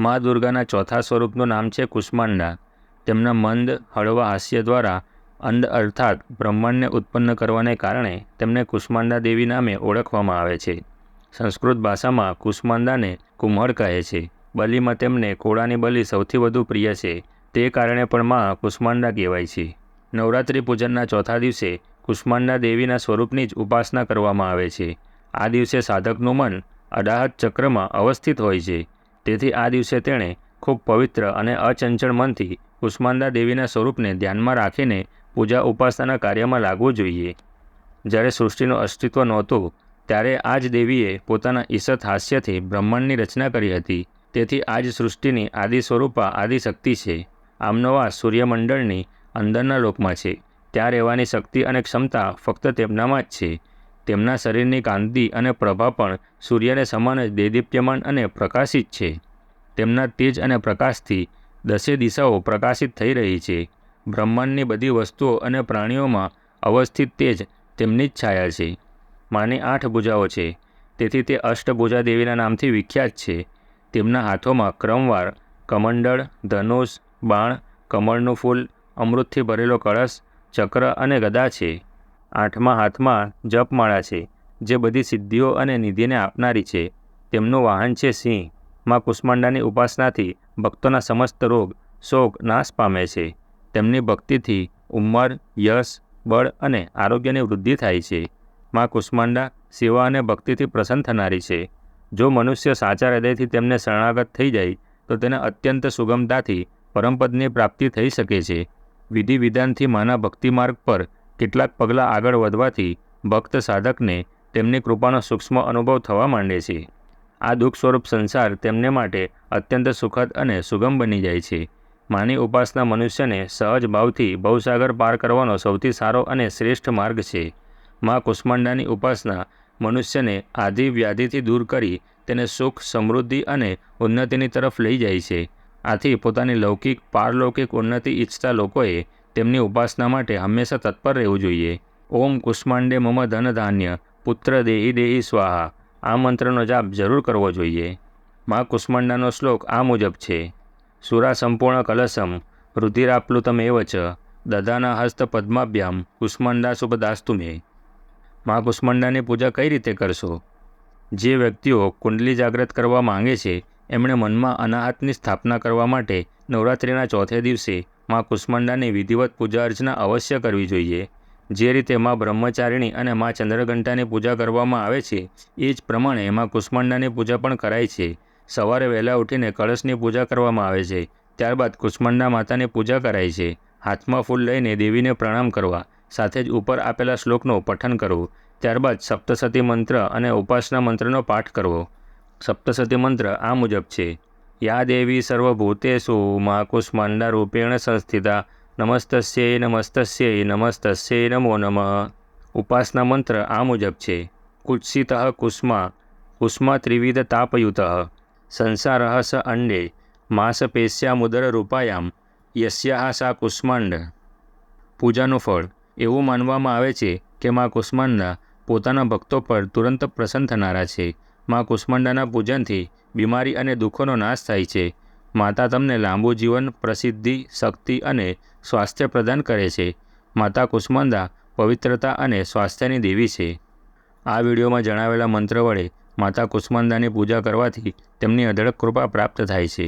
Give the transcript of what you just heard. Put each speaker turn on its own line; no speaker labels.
મા દુર્ગાના ચોથા સ્વરૂપનું નામ છે કુષ્માંડા. તેમના મંદ, હળવા હાસ્ય દ્વારા અંધ અર્થાત બ્રહ્માંડને ઉત્પન્ન કરવાને કારણે તેમને કુષ્માંડા દેવી નામે ઓળખવામાં આવે છે. સંસ્કૃત ભાષામાં કુષ્માંડાને કુંભળ કહે છે. બલિમાં તેમને કોળાની બલિ સૌથી વધુ પ્રિય છે. તે કારણે પણ મા કુષ્માંડા કહેવાય છે. નવરાત્રિ પૂજનના ચોથા દિવસે કુષ્માંડા દેવીના સ્વરૂપની જ ઉપાસના કરવામાં આવે છે. આ દિવસે સાધકનું મન અડાહત ચક્રમાં અવસ્થિત હોય છે. તેથી આ દિવસે તેણે ખૂબ પવિત્ર અને અચંચળ મનથી કુષ્માંડા દેવીના સ્વરૂપને ધ્યાનમાં રાખીને પૂજા ઉપાસનાના કાર્યમાં લાગવું જોઈએ. જ્યારે સૃષ્ટિનું અસ્તિત્વ નહોતું, ત્યારે આ જ દેવીએ પોતાના ઈસત હાસ્યથી બ્રહ્માંડની રચના કરી હતી. તેથી આ જ સૃષ્ટિની આદિ સ્વરૂપા આદિશક્તિ છે. આમનો વાસ સૂર્યમંડળની અંદરના લોકમાં છે. ત્યાં રહેવાની શક્તિ અને ક્ષમતા ફક્ત તેમનામાં જ છે. તેમના શરીરની કાંતિ અને પ્રભા પણ સૂર્યને સમાન જ દેદીપ્યમાન અને પ્રકાશિત છે. તેમના તેજ અને પ્રકાશથી દસે દિશાઓ પ્રકાશિત થઈ રહી છે. બ્રહ્માંડની બધી વસ્તુઓ અને પ્રાણીઓમાં અવસ્થિત તેજ તેમની જ છાયા છે. માની આઠ ભુજાઓ છે. તેથી તે અષ્ટભુજા દેવીના નામથી વિખ્યાત છે. તેમના હાથોમાં ક્રમવાર કમંડળ, ધનુષ, બાણ, કમળનું ફૂલ, અમૃતથી ભરેલો કળશ, ચક્ર અને ગદા છે. આઠમા હાથમાં જપમાળા છે, જે બધી સિદ્ધિઓ અને નિધિને આપનારી છે. તેમનું વાહન છે સિંહ. માં કુષ્માંડાની ઉપાસનાથી ભક્તોના સમસ્ત રોગ, શોક, નાશ પામે છે. તેમની ભક્તિથી ઉંમર, યશ, બળ અને આરોગ્યની વૃદ્ધિ થાય છે. માં કુષ્માંડા સેવા અને ભક્તિથી પ્રસન્ન થનારી છે. જો મનુષ્ય સાચા હૃદયથી તેમને શરણાગત થઈ જાય, તો તેને અત્યંત સુગમતાથી પરમપદની પ્રાપ્તિ થઈ શકે છે. વિધિ વિધાનથી માના ભક્તિ માર્ગ પર કેટલાક પગલાં આગળ વધવાથી ભક્ત સાધકને તેમની કૃપાનો સૂક્ષ્મ અનુભવ થવા માંડે છે. આ દુઃખ સ્વરૂપ સંસાર તેમને માટે અત્યંત સુખદ અને સુગમ બની જાય છે. માની ઉપાસના મનુષ્યને સહજ ભાવથી ભવસાગર પાર કરવાનો સૌથી સારો અને શ્રેષ્ઠ માર્ગ છે. મા કુષ્માંડાની ઉપાસના મનુષ્યને આધિ વ્યાધિથી દૂર કરી તેને સુખ, સમૃદ્ધિ અને ઉન્નતિની તરફ લઈ જાય છે. આથી પોતાની લૌકિક, પારલૌકિક ઉન્નતિ ઈચ્છતા લોકોએ તેમની ઉપાસના માટે હંમેશા તત્પર રહેવું જોઈએ. ઓમ કુષ્માંડે મમ ધન ધાન્ય, પુત્ર દેહી દેહી સ્વાહા. આ મંત્રનો જાપ જરૂર કરવો જોઈએ. મા કુષ્માંડાનો શ્લોક આ મુજબ છે. સુરા સંપૂર્ણ કલશમ રુધિરાપ્લુતમેવ એવચ દદાના હસ્ત પદ્માભ્યામ, કુષ્માંડા શુભદાસ્તુ મે. કુષ્માંડાની પૂજા કઈ રીતે કરશો? જે વ્યક્તિઓ કુંડલી જાગૃત કરવા માંગે છે, એમણે મનમાં અનાહતની સ્થાપના કરવા માટે નવરાત્રિના ચોથે દિવસે મા કુષ્માંડાની વિધિવત પૂજા અર્ચના અવશ્ય કરવી જોઈએ. જે રીતે મા બ્રહ્મચારિણી અને મા ચંદ્રઘંટાની પૂજા કરવામાં આવે છે, એ જ પ્રમાણે એમાં કુષ્માંડાની પૂજા પણ કરાય છે. સવારે વહેલા ઉઠીને કળશની પૂજા કરવામાં આવે છે. ત્યારબાદ કુષ્માંડા માતાની પૂજા કરાય છે. હાથમાં ફૂલ લઈને દેવીને પ્રણામ કરવા, સાથે જ ઉપર આપેલા શ્લોકનું પઠન કરવું ત્યારબાદ સપ્તસતી મંત્ર અને ઉપાસના મંત્રનો પાઠ કરવો. સપ્તસતી મંત્ર આ મુજબ છે. યા દેવી સર્વભૂતેષુ મા કુષ્માંડા રૂપેણ સંસ્થિતા નમસ્તસ્યૈ નમસ્તસ્યૈ નમસ્તસ્યૈ નમો નમઃ ઉપાસના મંત્ર આ મુજબ છે કુત્સિત કુષ્મા કુષ્મા ત્રિવિધ તાપયુત સંસાર સ અંડે માસપેશ્યામુદર રૂપાયામ યસ્યા સા કુષ્માંડ પૂજાનું ફળ એવું માનવામાં આવે છે કે મા કુષ્માંડા પોતાના ભક્તો પર તુરંત પ્રસન્ન થનારા છે મા કુષ્માંડાના પૂજનથી બીમારી અને દુઃખોનો નાશ થાય છે. માતા તમને લાંબુ જીવન, પ્રસિદ્ધિ, શક્તિ અને સ્વાસ્થ્ય પ્રદાન કરે છે. માતા કુષ્માંડા પવિત્રતા અને સ્વાસ્થ્યની દેવી છે. આ વિડીયોમાં જણાવેલા મંત્ર વડે માતા કુષ્માંડાની પૂજા કરવાથી તેમની અઢળક કૃપા પ્રાપ્ત થાય છે.